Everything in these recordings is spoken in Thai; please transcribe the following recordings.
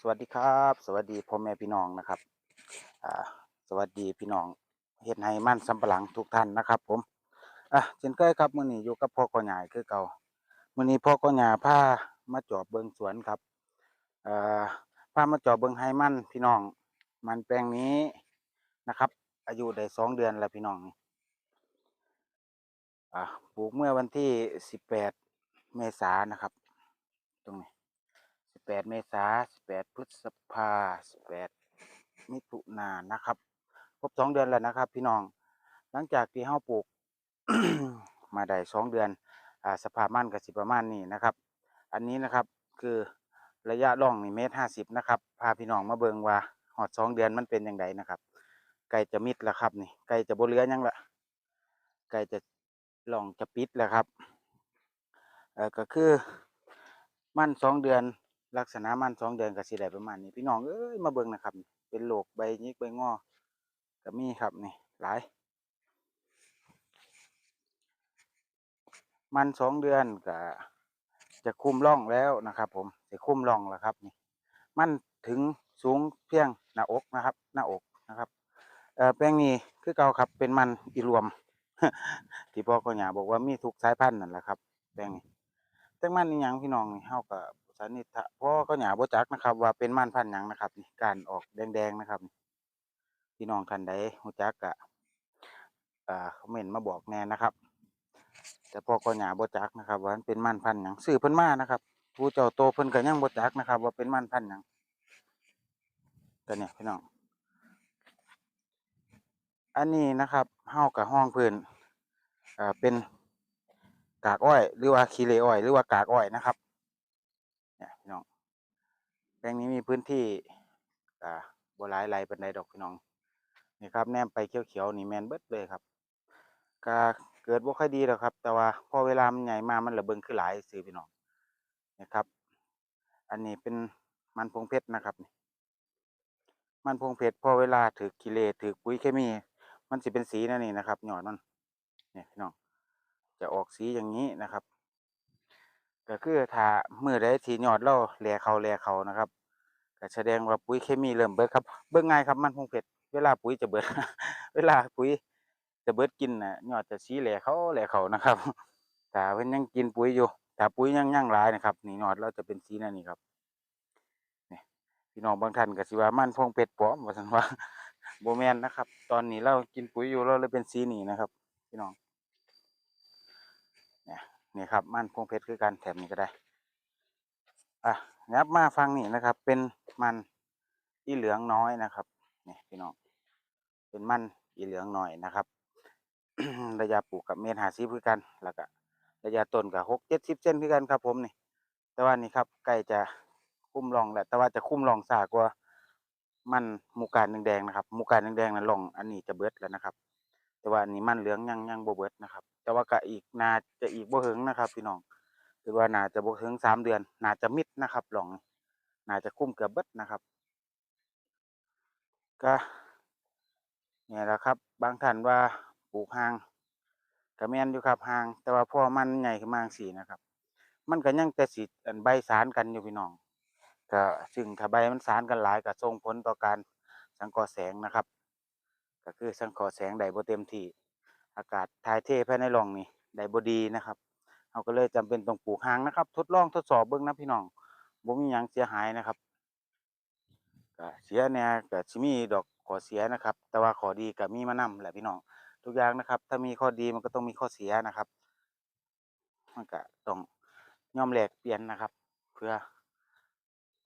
สวัสดีครับ สวัสดีพ่อแม่พี่น้องนะครับอ่าสวัสดีพี่น้องเฮ็ดให้มันสำปะหลังทุกท่านนะครับ ผมอะเช่นเคยครับมื้อนี้อยู่กับพ่อกอหยายคือเก่ามื้อนี้พ่อกอหยาพามาจอบเบิงสวนครับเอ่อพามาจอบเบิงให้มันพี่น้อง มันแปลงนี้นะครับ อายุได้สองเดือนแล้วพี่น้องอ่าปลูกเมื่อวันที่สิบแปดเมษายนะครับ ตรงนี้ แปดเมษาสิบแปดพฤษภาสิบแปดมิถุนายนนะครับครบสองเดือนแล้วนะครับ พี่น้อง หลังจากที่เฮาปลูก มาได้สองเดือนอ่าสภาพมันก็สิประมาณนี้นะครับ อันนี้นะครับคือระยะร่องนี่เมตรห้าสิบนะครับ พาพี่น้องมาเบิงว่าหอดสองเดือนมันเป็นยังไงนะครับ ไก่จะมิดแล้วครับนี่ ไก่จะบเหลือยังละไก่จะล่องจะปิดแล้วครับเออก็คือ มันสองเดือน ลักษณะมันสองเดือนก็สิได้ประมาณนี้ พี่น้องเอ้ยมาเบิ่งนะครับ เป็นโรคใบยิกใบงอก็มีครับนี่หลาย มันสองเดือนก็จะคุ้มร่องแล้วนะครับ ผมจะคุ้มร่องแล้วครับนี่ มันถึงสูงเพียงหน้าอกนะครับ หน้าอกนะครับเออแป้งนี้คือเก่าครับ เป็นมันอีรวม ที่พ่อก็หยาบอกว่ามีทุกสายพันธุ์นั่นแหละครับ แป้งนี้แต่มันนี่ยังพี่น้องนี่เฮาก็ สันนิษฐานพ่อก็หยาบ่จักนะครับ ว่าเป็นมันพันหยังนะครับนี่การออกแดงๆนะครับพี่น้องคันใดรู้จักก็อ่าคอมเมนต์มาบอกแน่นะครับ แต่พ่อก็หยาบ่จักนะครับ ว่าเป็นมันพันหยังซื้อเพิ่นมานะครับผู้เจ้าโตเพิ่นก็ยังบ่จักนะครับ ว่าเป็นมันพันหยังก็เนี่ยพี่น้อง อันนี้นะครับเฮากับห้องเพิ่นอ่าเป็นกากอ้อย หรือว่าขี้เหร่อ้อย หรือว่ากากอ้อยนะครับ เนี่ยพี่น้องแปลงนี้มีพื้นที่อ่าบ่หลายไร่ปานใดดอกพี่น้องนี่ครับแนมไปเขียวๆนี่แมนเบิดเลยครับก็เกิดบ่ค่อยดีดอกครับ แต่ว่าพอเวลามันใหญ่มามันระเบิงคือหลายซื่อพี่น้องนะครับ อันนี้เป็นมันพวงเพชรนะครับนี่มันพวงเพชรพอเวลาถือกิเลสถือปุ๋ยเคมี มันสิเป็นสีนั่นนี่นะครับหยอดมันเนี่ยพี่น้องจะออกสีอย่างนี้นะครับ ก็คือถ้ามือใดที่ยอดเราแหลเขาแหลเขานะครับก็แสดงว่าปุ๋ยเคมีเริ่มเบิดครับ เบิ่งง่ายครับมันพงเพชรเวลาปุ๋ยจะเบิด เวลาปุ๋ยจะเบิดกินน่ะยอดจะสีแหลเขาแหลเขานะครับแต่เพิ่นยังกินปุ๋ยอยู่แต่ปุ๋ยยังยั่งหลายนะครับ นี่ยอดเราจะเป็นสีนั่นนี่ครับพี่น้องบางท่านก็สิว่ามันพงเป็ดปลอมว่าซั่นว่าโบแมนนะครับ ตอนนี้เรากินปุ๋ยอยู่เราเลยเป็นสีนี้นะครับ พี่น้อง นี่ครับมันพวงเพชรคือกันแถมนี้ก็ได้อะยับมาฟังนี่นะครับ เป็นมันอีเหลืองน้อยนะครับนี่พี่น้องเป็นมันอีเหลืองน้อยนะครับระยะปลูกกับเมตรหาสิบคือกันแล้วก็ระยะต้นกับหกเจ็ดสิบเซนคือกันครับผมนี่ แต่ว่านี่ครับใกล้จะคุ้มร่องแหละแต่ว่าจะคุ้มร่องสากว่ามันหมูการแดงๆนะครับหมูการแดงๆนั่นร่องอันนี้จะเบิดแล้วนะครับ แต่ว่านนี้มันเหลืองยังยังบ่เบิดนะครับ แต่ว่าก็อีกนาจะอีกบ่ถึงนะครับ พี่น้องคือว่านาจะบ่ถึงสามเดือนนาจะมิดนะครับร่องนาจะคุ้มเกือบเบิดนะครับก็เนี่ยแหละครับ บางท่านว่าปลูกหางก็แม่นอยู่ครับหาง แต่ว่าพ่อมันใหญ่ขึ้นมาจั่งซี้นะครับ มันก็ยังแต่สิอันใบสารกันอยู่พี่น้องก็ซึ่งถ้าใบมันสารกันหลายก็ส่งผลต่อการสังเคราะห์แสงนะครับ ก็คือสังเคราะห์แสงได้บ่เต็มที่ อากาศถ่ายเทภายในร่องนี่ได้บ่ดีนะครับเราก็เลยจำเป็นต้องปลูกหางนะครับ ทดลองทดสอบเบิ่งนะพี่น้องบ่มีหยังเสียหายนะครับก็เสียแหน่ยก็สิมีดอกขอเสียนะครับ แต่ว่าขอดีก็มีมานํแหละพี่น้องทุกอย่างนะครับ ถ้ามีข้อดีมันก็ต้องมีข้อเสียนะครับมันก็ต้องยอมแลกเปลี่ยนนะครับ เพื่อ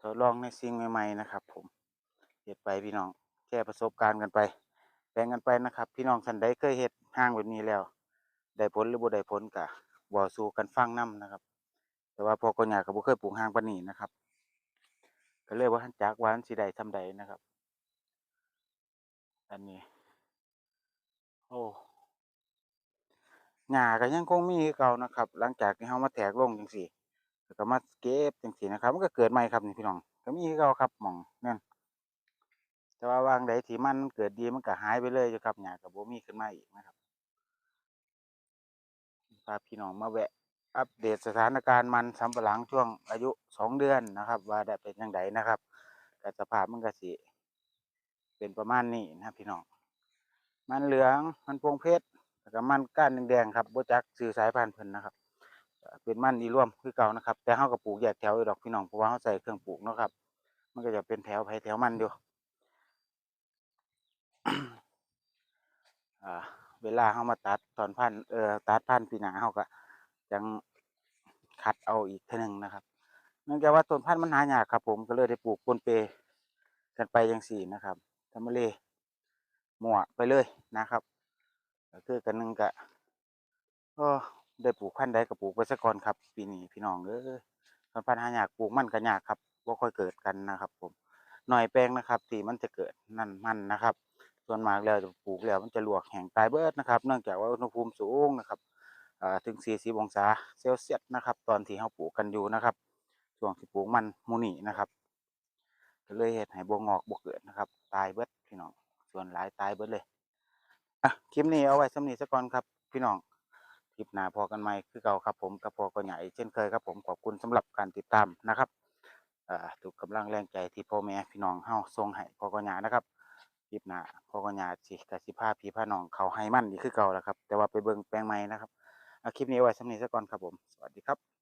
ทดลองในสิ่งใหม่ๆนะครับ ผมเฮ็ดไปพี่น้องแชร์ประสบการณ์กันไป แบ่งกันไปนะครับ พี่น้องท่านใดเคยเฮ็ดห้างแบบนี้แล้ว ได้ผลหรือบ่ได้ผลก็เว้าสู่กันฟังนํนะครับ แต่ว่าพอก็ย่าก็บ่เคยปลูกห้างปานนี้นะครับ ก็เลยบ่ทันจักวานสิได้ส่ำใดนะครับ อันนี้ โอ้หญ้าก็ยังคงมีเก่านะครับ หลังจากที่เฮามาแทกลงจังซี่แล้วก็มาเก็บจังซี่นะครับ มันก็เกิดใหม่ครับนี่พี่น้อง ก็มีเก่าครับมองนั่น แต่ว่าวางใดที่มันเกิดดีมันก็หายไปเลยอยู่ครับหญ้าก็บ่มีขึ้นมาอีกนะครับพาพี่น้องมาแวะ อัปเดตสถานการณ์มันสำปะหลังช่วงอายุสองเดือนนะครับ ว่าได้เป็นจังไดนะครับก็สภาพมันก็สิเป็นประมาณนี้นะพี่น้องมันเหลืองมันพวงเพชรแล้วก็มันก้านแดงๆครับโบจักซื้อสายพันธุ์เพิ่นนะครับ เป็นมันอีร่วมคือเก่านะครับ แต่เฮาก็ปลูกแยกแถวดอกพี่น้องเพราะว่าเฮาใส่เครื่องปลูกนะครับ มันก็จะเป็นแถวไผแถวมันอยู่ เวลาเฮามาตัดตอนพันเออตัดพันปีหนาเฮาก็จังคัดเอาอีกทื่อหนึ่งนะครับ เนื่องจากว่าต้นพันธุ์มันหายากครับ ผมก็เลยได้ปลูกปนเปกันไปจังซี่นะครับทำมาเลมั่วไปเลยนะครับก็คือกันหนึ่งก็ก็ได้ปลูกพันธุ์ใดก็ปลูกไปซะก่อนครับ ปีนี้พี่น้องเอ้ยต้นพันธุ์หายากปลูกมันก็ยากครับบ่าค่อยเกิดกันนะครับ ผมหน่อยแปลงนะครับที่มันจะเกิดนั่นมันนะครับ ส่วนมากแล้วจะปลูกแล้วมันจะลวกแห้งตายเบิดนะครับเนื่องจากว่าอุณหภูมิสูงนะครับถึง 40 องศาเซลเซียสนะครับ ตอนที่เราปลูกกันอยู่นะครับช่วงที่ปลูกมันมูนี่นะครับก็เลยเฮ็ดให้บ่งอกบ่เกิดนะครับ ตายเบิดพี่น้องส่วนหลายตายเบิดเลยอะคลิปนี้เอาไว้สำนี้ซะก่อนครับ พี่น้องคลิปหน้าพอกันใหมคือเก่าครับ ผมกับพอก็ใหญ่เช่นเคยครับ ผมขอบคุณสำหรับการติดตามนะครับอ่าทุกกำลังแรงใจที่พ่อแม่พี่น้องเฮาส่งให้พอก็ใหญ่นะครับ คลิปหน้าพอกัญญาสิกสิพาพี่พาน้องเขาให้มันอีกคือเก่าแล้วครับ แต่ว่าไปเบิ่งแปลงใหม่นะครับเอาคลิปนี้ไว้สำนี้ซะก่อนครับผม สวัสดีครับ